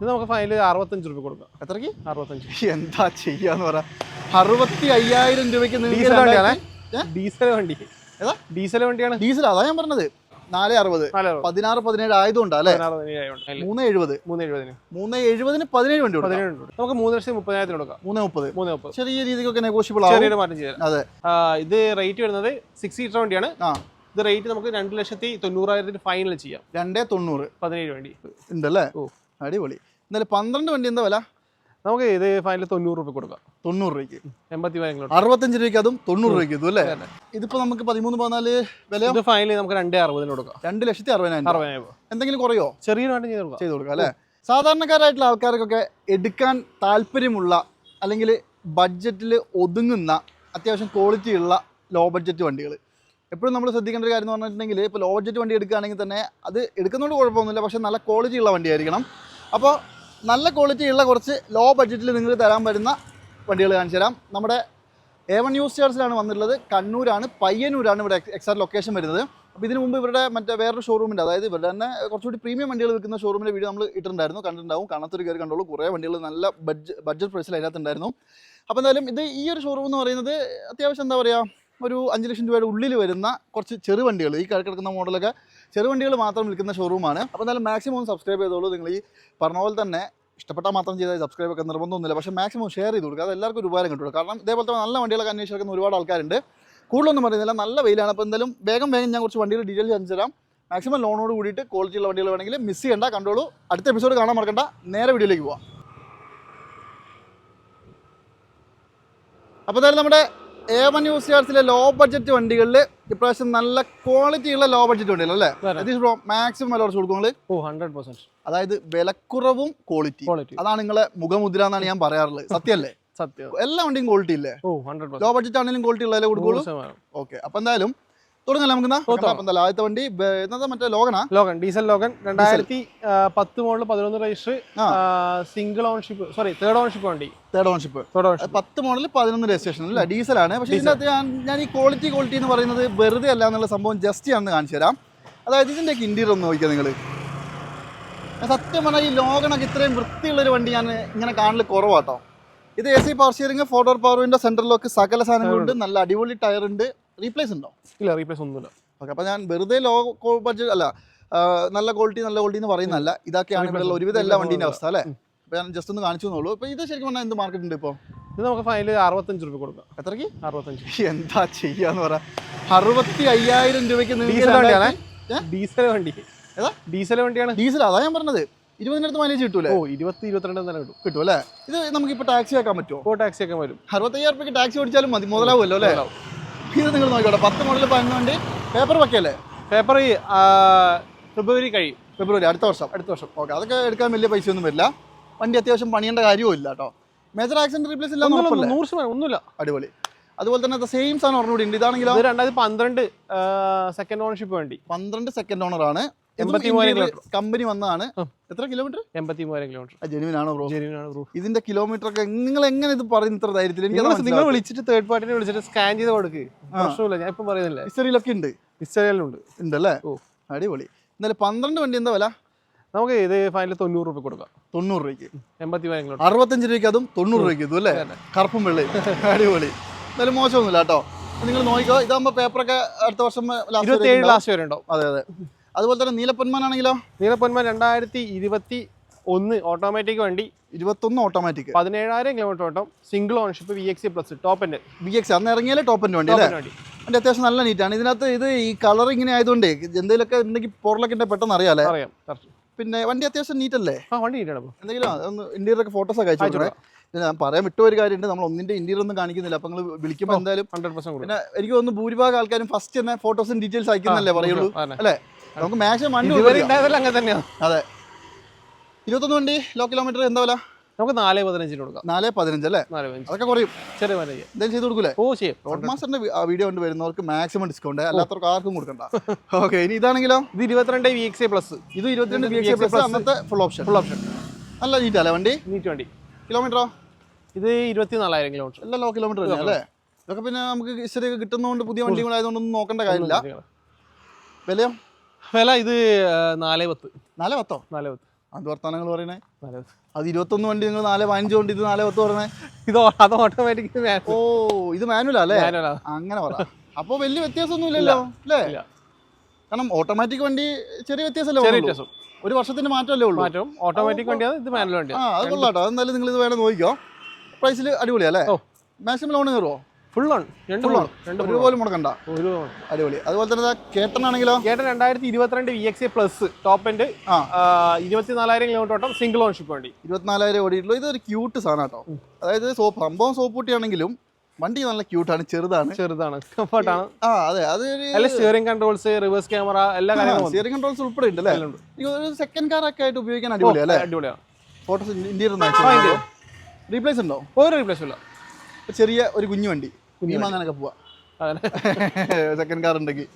ഇത് നമുക്ക് ഫൈനൽ അറുപത്തഞ്ച് രൂപ കൊടുക്കാം. എത്രക്ക് അറുപത്തഞ്ച്. എന്താ ചെയ്യാന്ന് പറ. അറുപത്തി അയ്യായിരം രൂപയ്ക്ക് ഡീസൽ വണ്ടിയാണേ? ഏ? ഡീസൽ വണ്ടി. ഏതാ? ഡീസൽ വണ്ടിയാണ്. ഡീസൽ അതാ ഞാൻ പറഞ്ഞത്. നാല് അറുപത്. പതിനാറ് പതിനേഴ് ആയതുകൊണ്ടാ അല്ലേ? മൂന്ന് എഴുപത്. മൂന്ന് എഴുപതിന്. മൂന്ന് എഴുപതിന് പതിനേഴ് വണ്ടി പതിനേഴ് നമുക്ക് മൂന്ന് ലക്ഷത്തി മുപ്പതിനായിരത്തിന് കൊടുക്കാം. മൂന്ന് മുപ്പത്. മൂന്ന് മുപ്പത്. ചെറിയ രീതിക്കൊക്കെ നെഗോഷ്യബിൾ ആവും. ചെറിയൊരു മാറ്റം ചെയ്യാം. അതെ. ഇത് റേറ്റ് വരുന്നത് സിക്സ് സീറ്റർ വണ്ടിയാണ്. ആ. ഇത് റേറ്റ് നമുക്ക് രണ്ട് ലക്ഷത്തി തൊണ്ണൂറായിരത്തിന് ഫൈനൽ ചെയ്യാം. രണ്ടേ തൊണ്ണൂറ്. പതിനേഴ് വണ്ടി. ഉണ്ടല്ലേ? ഓ. അടിപൊളി. എന്നാലും പന്ത്രണ്ട് വണ്ടി എന്താ വില? നമുക്ക് ഇത് ഫൈനൽ തൊണ്ണൂറ് രൂപ കൊടുക്കാം. തൊണ്ണൂറ് രൂപയ്ക്ക്. എൺപത്തി അറുപത്തഞ്ച് രൂപയ്ക്ക് അതും തൊണ്ണൂറ് രൂപയ്ക്ക് ഇതും അല്ലേ? ഇതിപ്പോ നമുക്ക് പതിമൂന്ന് പതിനാല് വില? ഇത് ഫൈനൽ നമുക്ക് രണ്ടേ അറുപതിന് കൊടുക്കാം. രണ്ട് ലക്ഷത്തി അറുപതിനായിരം. അറുപതിനായിരം. എന്തെങ്കിലും കുറയോ? ചെറിയൊരു വേണ്ടി ചെയ്ത് കൊടുക്കാം. ചെയ്ത് കൊടുക്കാം അല്ലേ? സാധാരണക്കാരായിട്ടുള്ള ആൾക്കാർക്കൊക്കെ എടുക്കാൻ താല്പര്യമുള്ള അല്ലെങ്കിൽ ബഡ്ജറ്റിൽ ഒതുങ്ങുന്ന അത്യാവശ്യം ക്വാളിറ്റി ഉള്ള ലോ ബഡ്ജറ്റ് വണ്ടികൾ എപ്പോഴും നമ്മൾ ശ്രദ്ധിക്കേണ്ട ഒരു കാര്യം എന്ന് പറഞ്ഞിട്ടുണ്ടെങ്കിൽ ഇപ്പോൾ ലോ ബഡ്ജറ്റ് വണ്ടി എടുക്കുകയാണെങ്കിൽ തന്നെ അത് എടുക്കുന്നതുകൊണ്ട് കുഴപ്പമൊന്നുമില്ല പക്ഷേ നല്ല ക്വാളിറ്റി ഉള്ള വണ്ടിയായിരിക്കണം. അപ്പോൾ നല്ല ക്വാളിറ്റി ഉള്ള കുറച്ച് ലോ ബഡ്ജറ്റിൽ നിങ്ങൾ തരാൻ വരുന്ന വണ്ടികൾ കാണിച്ചു തരാം. നമ്മുടെ എ വൺ ന്യൂസ് ചേർസിലാണ് വന്നിട്ടുള്ളത്. കണ്ണൂരാണ് പയ്യന്നൂരാണ് ഇവിടെ എക്സാക്ട് ലൊക്കേഷൻ വരുന്നത്. അപ്പോൾ ഇതിന് മുമ്പ് ഇവരുടെ മറ്റേ വേറൊരു ഷോറൂമിന്റെ അതായത് ഇവരുടെ തന്നെ കുറച്ചുകൂടി പ്രീമിയം വണ്ടികൾ വിൽക്കുന്ന ഷോറൂമിന്റെ വീഡിയോ നമ്മൾ ഇട്ടിട്ടുണ്ടായിരുന്നു. കണ്ടിട്ടുണ്ടാവും. കാണാത്തൊരു കയറി കണ്ടോളൂ. കുറേ വണ്ടികൾ നല്ല ബഡ്ജറ്റ് ബഡ്ജറ്റ് പ്രൈസിൽ അതിനകത്തുണ്ടായിരുന്നു അപ്പോൾ എന്തായാലും ഇത് ഈ ഒരു ഷോറൂം എന്ന് പറയുന്നത് അത്യാവശ്യം എന്താ പറയുക ഒരു അഞ്ച് ലക്ഷം രൂപയുടെ ഉള്ളിൽ വരുന്ന കുറച്ച് ചെറു വണ്ടികൾ ഈ കിടക്കുന്ന മോഡലൊക്കെ ചെറു വണ്ടികൾ മാത്രം വിൽക്കുന്ന ഷോറൂമാണ് അപ്പോൾ എന്തായാലും മാക്സിമം സബ്സ്ക്രൈബ് ചെയ്തോളൂ. നിങ്ങൾ ഈ പറഞ്ഞ പോലെ തന്നെ ഇഷ്ടപ്പെട്ടാൽ മാത്രം ചെയ്താൽ സബ്സ്ക്രൈബ് ഒക്കെ നിർബന്ധമൊന്നുമില്ല. പക്ഷേ മാക്സിമം ഷെയർ ചെയ്ത് കൊടുക്കുക. അത് എല്ലാവർക്കും ഒരു ഉപകാരം കിട്ടുള്ളൂ. കാരണം ഇതേപോലത്തെ നല്ല വണ്ടികളൊക്കെ അന്വേഷിക്കുന്ന ഒരുപാട് ആൾക്കാരുണ്ട്. കൂടുതലൊന്നും പറയുന്നില്ല. നല്ല വെയിലാണ്. അപ്പോൾ എന്തായാലും വേഗം വേഗം ഞാൻ കുറച്ച് വണ്ടികൾ ഡീറ്റെയിൽസ് കാണിച്ചു തരാം. മാക്സിമം ലോണോട് കൂടിയിട്ട് ക്വാളിറ്റി ഉള്ള വണ്ടികൾ വേണമെങ്കിൽ മിസ് ചെയ്യണ്ട. കണ്ടോളൂ. അടുത്ത എപ്പിസോഡ് കാണാൻ മറക്കണ്ട. നേരെ വീഡിയോയിലേക്ക് പോവാം. അപ്പോൾ എന്തായാലും നമ്മുടെ എ വൺ യൂസ് ചാർസിലെ ലോ ബഡ്ജറ്റ് വണ്ടികളിൽ ഇപ്രാവശ്യം നല്ല ക്വാളിറ്റി ഉള്ള ലോ ബഡ്ജറ്റ് വണ്ടികളല്ലേ അതെ. രതീഷ് ബ്രോ മാക്സിമം വില കുറച്ച് കൊടുക്കും ഓ ഹൺഡ്രഡ് പെർസെന്റ് അതായത് വിലക്കുറവും ക്വാളിറ്റി അതാണ് നിങ്ങളെ മുഖമുദ്ര എന്നാണ് ഞാൻ പറയാറുള്ളത്. സത്യമല്ലേ? സത്യം. എല്ലാ വണ്ടിയും ക്വാളിറ്റി ഇല്ലേ? ലോ ബഡ്ജറ്റ് ആണെങ്കിലും ക്വാളിറ്റി ഉള്ളതല്ലേ കൊടുക്കുള്ളൂ? ഓക്കെ അപ്പൊ എന്തായാലും തുടങ്ങാം നമുക്ക്. ആദ്യത്തെ വണ്ടി മറ്റേ ലോകനാ ലോഗൻ ഡീസൽ ലോഗൻ. രണ്ടായിരത്തി പത്ത് മോഡൽ പതിനൊന്ന് register single ownership sorry third ownership വണ്ടി. തേർഡ് ഓൺഷിപ്പ് തേർഡ് ഓൺഷിപ്പ് പത്ത് മോഡൽ പതിനൊന്ന് രജിസ്ട്രേഷൻ അല്ല? ഡീസലാണ്. പക്ഷേ ഇതിന്റെ ഞാൻ ഈ ക്വാളിറ്റി ക്വാളിറ്റി എന്ന് പറയുന്നത് വെറുതെ അല്ല എന്നുള്ള സംഭവം ജസ്റ്റ് ഞാൻ കാണിച്ചു തരാം. അതായത് ഇതിന്റെയൊക്കെ ഇന്റീരിയർ ഒന്ന് നോക്കിയാൽ നിങ്ങൾ സത്യം പറഞ്ഞാൽ ഈ ലോകണൊക്കെ ഇത്രയും വൃത്തിയുള്ള ഒരു വണ്ടി ഞാൻ ഇങ്ങനെ കാണൽ കുറവാട്ടോ. ഇത് A C power steering door power window സെൻട്രലൊക്കെ സകല സാധനങ്ങളുണ്ട് നല്ല അടിപൊളി ടയർ ഉണ്ട് റീപ്ലേസ് ഉണ്ടോ? ഇല്ല റീപ്ലേസ് ഒന്നുമില്ല. ഓക്കെ അപ്പോൾ ഞാൻ വെറുതെ ലോ ബഡ്ജറ്റ് അല്ല നല്ല ക്വാളിറ്റി നല്ല ക്വാളിറ്റി എന്ന് പറയുന്നതല്ല. ഇതൊക്കെയാണ് ഇവിടെ ഒരുവിധം എല്ലാ വണ്ടീന്റെ അവസ്ഥ അല്ലേ? അപ്പോൾ ഞാൻ ജസ്റ്റ് ഒന്ന് കാണിച്ചു എന്നുള്ളൂ ഇപ്പോൾ ഇത് ശരിക്കും പറഞ്ഞാൽ എന്ത് മാർക്കറ്റ് ഉണ്ട് ഇപ്പോൾ ഇത് നമുക്ക് ഫൈനൽ അറുപത്തഞ്ച് രൂപ കൊടുക്കാം. എത്രയ്ക്ക്? അറുപത്തഞ്ച്. എന്താ ചെയ്യാന്ന് പറ. അറുപത്തി അയ്യായിരം രൂപയ്ക്ക് ഡീസൽ വണ്ടിയാണേ? ഏ? ഡീസൽ വണ്ടി. ഏതാ? ഡീസൽ വണ്ടിയാണ്. ഡീസൽ അതാ ഞാൻ പറഞ്ഞത്. ഇരുപതിനടുത്ത് മൈലേജ് കിട്ടൂലേ? ഓ ഇരുപത്തി ഇരുപത്തിരണ്ട് തന്നെ കിട്ടും. കിട്ടും അല്ലേ? ഇത് നമുക്ക് ഇപ്പോൾ ടാക്സി ആക്കാൻ പറ്റുമോ ഓ ടാക്സി ആക്കാൻ വരും. അറുപത്തയ്യായിരം രൂപയ്ക്ക് ടാക്സി ഓടിച്ചാലും മതി. മുതലാവുമല്ലോ അല്ലേ? ഇത് നിങ്ങൾ നോക്കിക്കോട്ടെ. പത്ത് മോഡൽ പതിനൊന്ന് വണ്ടി പേപ്പർ വയ്ക്കല്ലേ പേപ്പർ ഫെബ്രുവരി കഴിയും. ഫെബ്രുവരി അടുത്ത വർഷം. അടുത്ത വർഷം. ഓക്കെ അതൊക്കെ എടുക്കാൻ വലിയ പൈസ ഒന്നും വരില്ല. വണ്ടി അത്യാവശ്യം പണിയേണ്ട കാര്യവും ഇല്ല കേട്ടോ. മേജർ ആക്സിഡന്റ് റീപ്ലേസ് ഇല്ല നൂറ് ശതമാനം ഒന്നുമില്ല. അടിപൊളി. അതുപോലെ തന്നെ സെയിം സാധനം ഒരെണ്ണം കൂടി ഉണ്ട്. ഇതാണെങ്കിലും? ഇത് രണ്ടായിരത്തി പന്ത്രണ്ട് സെക്കൻഡ് ഓണർഷിപ്പ് വേണ്ടി. പന്ത്രണ്ട് സെക്കൻഡ് ഓണറാണ് കമ്പനി വന്നതാണ്. എത്ര കിലോമീറ്റർ? എൺപത്തി മൂവായിരം കിലോമീറ്റർ ജെനുവിനാണോ ബ്രോ ജെനുവിനാണ് ബ്രോ ഇതിന്റെ കിലോമീറ്റർ ഒക്കെ നിങ്ങൾ എങ്ങനെ ഇത് പറയുന്ന ഇത്ര ധൈര്യത്തിൽ? എനിക്ക് നിങ്ങൾ വിളിച്ചിട്ട് തേർഡ് പാർട്ടിനെ വിളിച്ചിട്ട് സ്കാൻ ചെയ്ത് കൊടുക്ക്. പ്രശ്നമില്ല ഞാൻ ഇപ്പം പറയുന്നില്ല. ഹിസ്റ്ററിയിലൊക്കെ ഉണ്ട്. ഇൻസ്റ്റാഗ്രാമിലുണ്ട് ഉണ്ടല്ലേ? ഓ. അടിപൊളി. എന്നാലും പന്ത്രണ്ട് വണ്ടി എന്താ വില? നമുക്ക് ഇത് ഫൈനൽ തൊണ്ണൂറ് രൂപ കൊടുക്കാം. തൊണ്ണൂറ് രൂപയ്ക്ക്. എൺപത്തി കിലോമീറ്റർ അറുപത്തഞ്ച് രൂപയ്ക്ക് അതും തൊണ്ണൂറ് രൂപയ്ക്ക് ഇതും അല്ലേ. കറുപ്പും വെള്ളയും. അടിപൊളി. എന്നാലും മോശമൊന്നുമില്ല കേട്ടോ. നിങ്ങൾ നോക്കിക്കോ ഇതാകുമ്പോൾ പേപ്പറൊക്കെ അടുത്ത വർഷം ലാസ്റ്റ് വരെ ഉണ്ടാവും. അതെ അതെ. അതുപോലെ തന്നെ നീലപ്പൊന്മാനാണെങ്കിലോ? നീലപ്പൊന്മാൻ രണ്ടായിരത്തി ഇരുപത്തി ഒന്ന് ഓട്ടോമാറ്റിക് വണ്ടി. ഇരുപത്തൊന്ന് ഓട്ടോമാറ്റിക് പതിനേഴായിരം കിലോമീറ്റർ ഓട്ടം single ownership V X plus top എന്റെ വി എക്സ് അന്ന് ഇറങ്ങിയാലേ ടോപ്പിന്റെ വണ്ടി അല്ലേ? വണ്ടി. എന്റെ അത്യാവശ്യം നല്ല നീറ്റാണ് ഇതിനകത്ത് ഇത് ഈ കളർ ഇങ്ങനെ ആയതുകൊണ്ട് എന്തെങ്കിലുമൊക്കെ ഉണ്ടെങ്കിൽ പൊറലൊക്കെ പെട്ടെന്ന് അറിയാലേ അറിയാം പിന്നെ വണ്ടി അത്യാവശ്യം നീറ്റല്ലേ ആ വണ്ടി നീറ്റാണ് എന്തെങ്കിലും ഒന്ന് ഇന്റീരിയർ ഒക്കെ ഫോട്ടോസ് ഒക്കെ അയച്ചു ഞാൻ പറയാൻ വിട്ട ഒരു കാര്യമുണ്ട്. നമ്മൾ ഒന്നിന്റെ ഇന്റീരിയർ ഒന്നും കാണിക്കുന്നില്ല. അപ്പൊ നിങ്ങൾ വിളിക്കുമ്പോൾ എന്തായാലും ഹൺഡ്രഡ് പെർസെന്റ് പിന്നെ എനിക്ക് ഒന്ന് ഭൂരിഭാഗം ആൾക്കാരും ഫസ്റ്റ് തന്നെ ഫോട്ടോസും ഡീറ്റെയിൽസ് അയക്കുന്നല്ലേ പറയുള്ളൂ. അല്ലേ? നമുക്ക് മാക്സിമം വണ്ടി. ഉണ്ടായതല്ല അങ്ങനെ തന്നെയാണ് അതെ. ഇരുപത്തൊന്ന് വണ്ടി ലോ കിലോമീറ്റർ എന്താ വില? നമുക്ക് നാല് പതിനഞ്ചിന് കൊടുക്കാം. നാല് പതിനഞ്ച് അല്ലേ? അതൊക്കെ കുറയും. ചെറിയ മതി എന്തെങ്കിലും ചെയ്ത് കൊടുക്കൂലേ? ഓ ചെയ്യും. റോഡ് മാസ്റ്ററിന്റെ വീഡിയോ കൊണ്ട് വരുന്നവർക്ക് മാക്സിമം ഡിസ്കൗണ്ട് അല്ലാത്തവർക്ക് ആർക്കും കൊടുക്കണ്ട. ഓക്കെ ഇനി ഇതാണെങ്കിലോ? ഇത് ഇരുപത്തിരണ്ട് വി എക്സ് പ്ലസ് ഇത് ഇരുപത്തിരണ്ട് വി എക്സ് പ്ലസ് അന്നത്തെ ഫുൾ ഓപ്ഷൻ ഫുൾ ഓപ്ഷൻ നല്ല നീറ്റല്ലേ വണ്ടി? നീറ്റ് വണ്ടി. കിലോമീറ്ററോ ഇത് ഇരുപത്തി നാലായിരം കിലോമീറ്റർ എല്ലാ ലോ കിലോമീറ്റർ അല്ലേ? ഇതൊക്കെ പിന്നെ നമുക്ക് ഇഷ്ടം കിട്ടുന്നതുകൊണ്ട് പുതിയ വണ്ടികളായതുകൊണ്ടൊന്നും നോക്കേണ്ട കാര്യമില്ല. വിലയോ? വില ഇത് നാല് പത്ത്. നാല് പത്തോ? നാല് പത്ത്. അത് വർത്താനങ്ങൾ പറയണേ? നല്ലത്. അത് ഇരുപത്തൊന്ന് വണ്ടി നിങ്ങൾ നാല് വണ്ടി ഇത് നാല് പത്ത് പറഞ്ഞേ ഇത് അത് ഓട്ടോമാറ്റിക് ഓ ഇത് മാനുവലാ അല്ലേ. അങ്ങനെ പറ. അപ്പോൾ വലിയ വ്യത്യാസമൊന്നും ഇല്ലല്ലോ അല്ലേ. കാരണം ഓട്ടോമാറ്റിക് വണ്ടി ചെറിയ വ്യത്യാസമല്ലേ ചെറിയ വ്യത്യാസം. ഒരു വർഷത്തിന്റെ മാറ്റമല്ലേ ഉള്ളൂ. മാറ്റം ഓട്ടോമാറ്റിക് വണ്ടിയാണ് ഇത് മാനുവൽ ആ അത് കൊള്ളാട്ടോ. അതെന്തായാലും നിങ്ങൾ ഇത് വേണം നോക്കിക്കോ. പ്രൈസിൽ അടിപൊളിയാ അല്ലേ? മാക്സിമം ലോൺ കയറുമോ ഫുൾ ആണ്. ആണ്. രണ്ട് ഒരു പോലും മുടക്കണ്ട. ഒരു. അടിപൊളി. അതുപോലെ തന്നെ കേട്ടനാണെങ്കിലോ കേട്ടൻ രണ്ടായിരത്തി ഇരുപത്തിരണ്ട് V X plus top end ഇരുപത്തിനാലായിരം കിലോമീറ്റർ ഓട്ടം സിംഗിൾ ഓൺഷിപ്പ് വണ്ടി. ഇരുപത്തിനാലായിരം ഓടിയിട്ടുള്ളൂ. ഇതൊരു ക്യൂട്ട് സാധനം കേട്ടോ. അതായത് സോപ്പ് സംഭവം സോപ്പ് കുട്ടിയാണെങ്കിലും വണ്ടി നല്ല ക്യൂട്ടാണ് ചെറുതാണ്. ചെറുതാണ് കംഫർട്ടാണ് ആ അതെ അതൊരു സ്റ്റിയറിംഗ് കൺട്രോൾസ് റിവേഴ്സ് ക്യാമറ എല്ലാ കാര്യങ്ങളും സ്റ്റിയറിംഗ് കൺട്രോൾസ് ഉൾപ്പെടെ ഉണ്ട് അല്ലേ? ഒരു സെക്കൻഡ് കാർ ഒക്കെ ആയിട്ട് ഉപയോഗിക്കാൻ അടിപൊളിയാ അല്ലേ? അടിപൊളിയാണ്. Photos interior. റീപ്ലേസ് ഉണ്ടോ. ഒരു റീപ്ലേസ് ഇല്ല. ചെറിയ ഒരു കുഞ്ഞു വണ്ടി. കുഞ്ഞുമാങ്ങാനൊക്കെ പോവാ. അങ്ങനെ. സെക്കൻഡ് കാർ ഉണ്ടെങ്കിൽ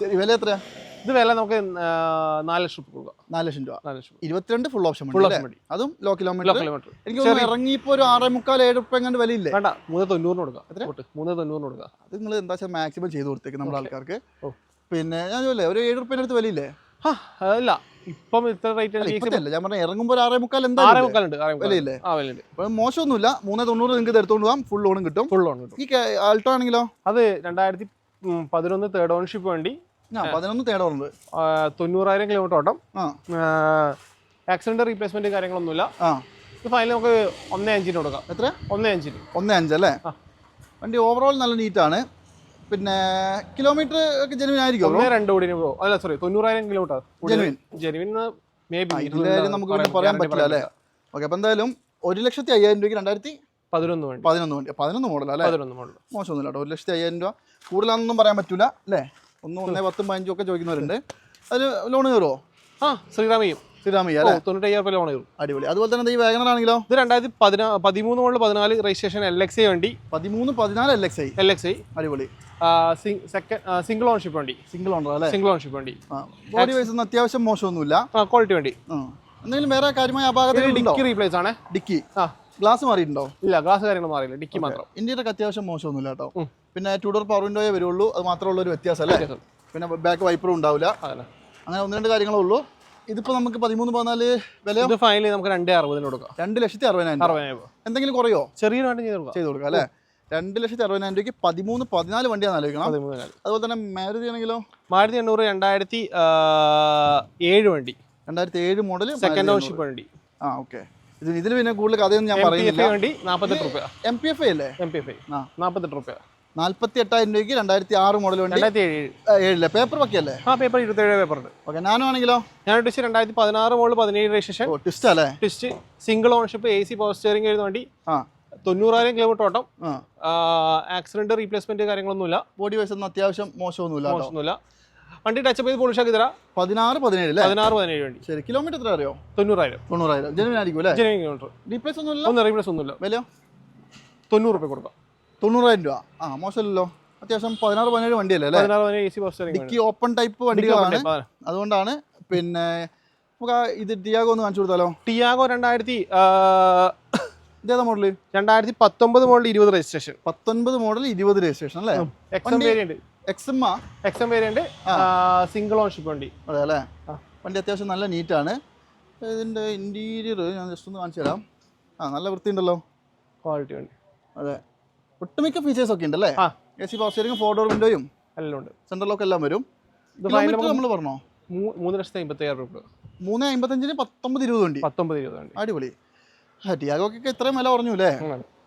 ശരി വില എത്രയാ? ഇത് വില നമുക്ക് നാല് ലക്ഷം രൂപ കൊടുക്കാം. നാല് ലക്ഷം രൂപ. നാല് ലക്ഷം ഇരുപത്തിരണ്ട് ഫുൾ ഓപ്ഷൻ ഫുൾ ഓപ്ഷൻ മതി അതും ലോ കിലോമീറ്റർ കിലോമീറ്റർ എനിക്ക് തോന്നുന്നു ഇറങ്ങിയപ്പോ ഒരു ആറേ മുക്കാൽ ഏഴ് ഉറുപ്പ എങ്ങാണ്ട് വിലയില്ലേ? വേണ്ട മൂന്ന് തൊണ്ണൂറിന് കൊടുക്കാം. തൊട്ട് മൂന്ന് തൊണ്ണൂറിന് കൊടുക്കാം. അത് നിങ്ങൾ എന്താ വെച്ചാൽ മാക്സിമം ചെയ്ത് കൊടുത്തേക്ക് നമ്മുടെ ആൾക്കാർക്ക്. പിന്നെ ഞാൻ ചോദില്ലേ ഒരു ഏഴ് ഉറുപ്പിന്റെ അടുത്ത് വിലയില്ലേ? അതല്ല. ഇപ്പം ഇത്ര റേറ്റ് ഞാൻ പറഞ്ഞ ഇറങ്ങുമ്പോൾ ആറേ മുക്കാൽ എന്തായാലും മോശമൊന്നുമില്ല. മൂന്ന് തൊണ്ണൂറ് നിങ്ങൾക്ക് എടുത്തോണ്ട് പോകാം ഫുൾ ലോണും കിട്ടും. ഫുൾ ലോൺ കിട്ടും. ഈ ആൾട്ടോ ആണെങ്കിലോ? അത് രണ്ടായിരത്തി പതിനൊന്ന് തേർഡ് ഓൺഷിപ്പ് വേണ്ടി ആ പതിനൊന്ന് തേർഡ് ഓണർ തൊണ്ണൂറായിരം കിലോമീറ്റർ ഓട്ടം. ആക്സിഡന്റ് റീപ്ലേസ്മെന്റ് കാര്യങ്ങളൊന്നുമില്ല. ഫൈനൽ നമുക്ക് ഒന്നേ അഞ്ചിന് കൊടുക്കാം. എത്ര? ഒന്നേ അഞ്ചിന്. ഒന്നേ അഞ്ചല്ലേ വണ്ടി ഓവറോൾ നല്ല നീറ്റാണ് പിന്നെ കിലോമീറ്റർ ഒക്കെ ജെനുവിൻ ആയിരിക്കും രണ്ട് കോടിന് പോകും അല്ല സോറി തൊണ്ണൂറായിരം kilometre genuine genuine may നമുക്ക് പിന്നെ പറയാൻ പറ്റില്ല അല്ലേ? ഓക്കെ അപ്പം എന്തായാലും ഒരു ലക്ഷത്തി അയ്യായിരം രൂപയ്ക്ക് രണ്ടായിരത്തി പതിനൊന്ന് വണ്ടി. പതിനൊന്ന് വണ്ടി. പതിനൊന്ന് മോഡൽ അല്ലേ? പതിനൊന്ന് മോഡൽ മോശമൊന്നുമില്ല കേട്ടോ. ഒരു ലക്ഷത്തി അയ്യായിരം രൂപ കൂടുതലാണെന്നൊന്നും പറയാൻ പറ്റൂല അല്ലേ? ഒന്ന് ഒന്നേ പത്തും പതിനഞ്ചും ഒക്കെ ചോദിക്കുന്നവരുണ്ട്. അതിൽ ലോൺ കയറുമോ ആ ശ്രീരാമയ്യ. ഓ അല്ലേ? തൊണ്ണൂറ്റയ്യായിരം രൂപ ലോൺ കയറും. അടിപൊളി. അതുപോലെ തന്നെ ഈ വാഗണർ ആണെങ്കിലോ? ഇത് രണ്ടായിരത്തി പതിനാ പതിമൂന്ന് മുതൽ പതിനാല് രജിസ്ട്രേഷൻ എൽ എക്സ് ഐ വണ്ടി. പതിമൂന്ന് പതിനാല് L X I L X I അടിപൊളി. സിംഗിൾ ഓൺഷിപ്പ് വണ്ടി. സിംഗിൾ ഓണർ അല്ലേ? സിംഗിൾ ഓൺഷിപ്പ് വണ്ടി. ബോഡി വൈസ് ഒന്നും അത്യാവശ്യം മോശമൊന്നുമില്ല. ക്വാളിറ്റി വണ്ടി. എന്തെങ്കിലും വേറെ കാര്യമായ ഉണ്ടോ? ഡിക്കി റീപ്ലേസ് ആണ്. ഡിക്കി ആ. ഗ്ലാസ് മാറിയിട്ടുണ്ടോ? ഇല്ല ഗ്ലാസ് കാര്യങ്ങൾ മാറിയില്ല. ഡിക്കി മാത്രം. ഇന്ത്യയുടെ അത്യാവശ്യം മോശമൊന്നുമില്ല കേട്ടോ. പിന്നെ ടു ഡോർ പവർ വിൻഡോയെ വരുള്ളൂ. അത് മാത്രമുള്ള ഒരു വ്യത്യാസം അല്ലേ? പിന്നെ ബാക്ക് വൈപ്പറും ഉണ്ടാവില്ല. അങ്ങനെ ഒന്ന് രണ്ട് കാര്യങ്ങളേ ഉള്ളൂ. ഇതിപ്പോ നമുക്ക് പതിമൂന്ന് പതിനാല് വില ഫൈനലി നമുക്ക് രണ്ടേ അറുപതിന് കൊടുക്കാം. രണ്ട് ലക്ഷത്തി അറുപതിനായിരം എന്തെങ്കിലും കുറയോ? ചെറിയ ചെയ്ത് കൊടുക്കാം. അല്ലേ? രണ്ട് ലക്ഷത്തി അറുപതിനായിരം രൂപയ്ക്ക് പതിമൂന്ന് പതിനാല് വണ്ടിയാണ് ആലോചിക്കണം. അതുപോലെ തന്നെ മാരുതി ആണെങ്കിലോ? മാരുതി എണ്ണൂറ് രണ്ടായിരത്തി ഏഴ് വണ്ടി. രണ്ടായിരത്തി ഏഴ് മോഡൽ സെക്കൻഡ് ഓൺഷിപ്പ് വണ്ടി. ആ ഓക്കെ ഇത് ഇതിൽ പിന്നെ കൂടുതൽ കഥയൊന്നും ഞാൻ പറയുന്നില്ല. വണ്ടി നാൽപ്പത്തെട്ട് രൂപ എം പി എഫ് ഐ അല്ലേ? എം പി എഫ് ആ. നാൽപ്പത്തെട്ട് രൂപ നാൽപ്പത്തി എട്ടായിരം രൂപയ്ക്ക് രണ്ടായിരത്തി ആറ് മോഡൽ വണ്ടി ഏഴ് ഏഴില്ലേ പേപ്പർ പക്കയല്ലേ? ആ പേപ്പർ ഇരുപത്തേഴ് പേപ്പർ ഉണ്ട് ഓക്കെ നാനോ ആണെങ്കിലോ? ഞാൻ ടിസ്റ്റ് രണ്ടായിരത്തി പതിനാറ് മോഡൽ പതിനേഴ് രജിസ്ട്രേഷൻ ടിസ്റ്റ് അല്ലേ? Twist single ownership A C power steering എഴുതുന്ന വണ്ടി. ആ. തൊണ്ണൂറായിരം കിലോമീറ്റർ ഓട്ടം. ആക്സിഡന്റ് റീപ്ലേസ്മെന്റ് കാര്യങ്ങളൊന്നുമില്ല. ബോഡി വൈസ് ഒന്നും അത്യാവശ്യം മോശമൊന്നുമില്ല മോശമൊന്നുമില്ല. വണ്ടി ടച്ചപ്പ് ചെയ്ത് പോളിഷാക്കി തരാം. പതിനാറ് പതിനേഴ് അല്ലേ? പതിനാറ് പതിനേഴ് വണ്ടി. ശരി കിലോമീറ്റർ എത്ര അറിയോ? തൊണ്ണൂറായിരം. തൊണ്ണൂറായിരം. ജനുവിൻ ആയിരിക്കും അല്ലേ? ജനുവൻ കിലോമീറ്റർ റീപ്ലേസ് ഒന്നും ഇല്ല ഒന്നും റീപ്ലേസ് ഒന്നുമില്ല. വിലയോ തൊണ്ണൂറ് റുപ്യ കൊടുക്കാം. തൊണ്ണൂറായിരം രൂപ. ആ മോശമല്ലോ അത്യാവശ്യം പതിനാറ് പതിനേഴ് വണ്ടിയല്ലേ അല്ലേ? പതിനാറ് പതിനേഴ് A C bus dickey open type വണ്ടികളാണ്. അതുകൊണ്ടാണ് പിന്നെ നമുക്ക് ഇത് ടിയാഗോ ഒന്ന് കാണിച്ചു കൊടുത്താലോ? ടിയാഗോ രണ്ടായിരത്തി ഇതേതാ മോഡൽ രണ്ടായിരത്തി പത്തൊമ്പത് മോഡൽ ഇരുപത് രജിസ്ട്രേഷൻ പത്തൊൻപത് മോഡൽ ഇരുപത് രജിസ്ട്രേഷൻ അല്ലേ? XM variant X XM variant single ownership വണ്ടി. അതെ അല്ലേ? വണ്ടി അത്യാവശ്യം നല്ല നീറ്റാണ് ഇതിന്റെ ഇന്റീരിയർ ഞാൻ ജസ്റ്റ് ഒന്ന് കാണിച്ചു തരാം. ആ നല്ല വൃത്തിയുണ്ടല്ലോ ക്വാളിറ്റി വണ്ടി. അതെ. ഒട്ടുമിക്ക ഫീച്ചേഴ്സ് ഒക്കെ ഉണ്ടല്ലേ. A C power steering four door വിൻഡോയും എല്ലാം ഉണ്ട്. സെൻട്രൽ ലോക്ക് എല്ലാം വരും. നമ്മൾ പറഞ്ഞോ? മൂന്ന് ലക്ഷത്തി അമ്പത്തി ആയിരം രൂപ. മൂന്ന് അമ്പത്തഞ്ചിന് പത്തൊമ്പത് ഇരുപത് വണ്ടി. പത്തൊമ്പത് ഇരുപത് വണ്ടി. അടിപൊളി. ടിയാഗോക്കൊക്കെ ഇത്രയും വില പറഞ്ഞു അല്ലേ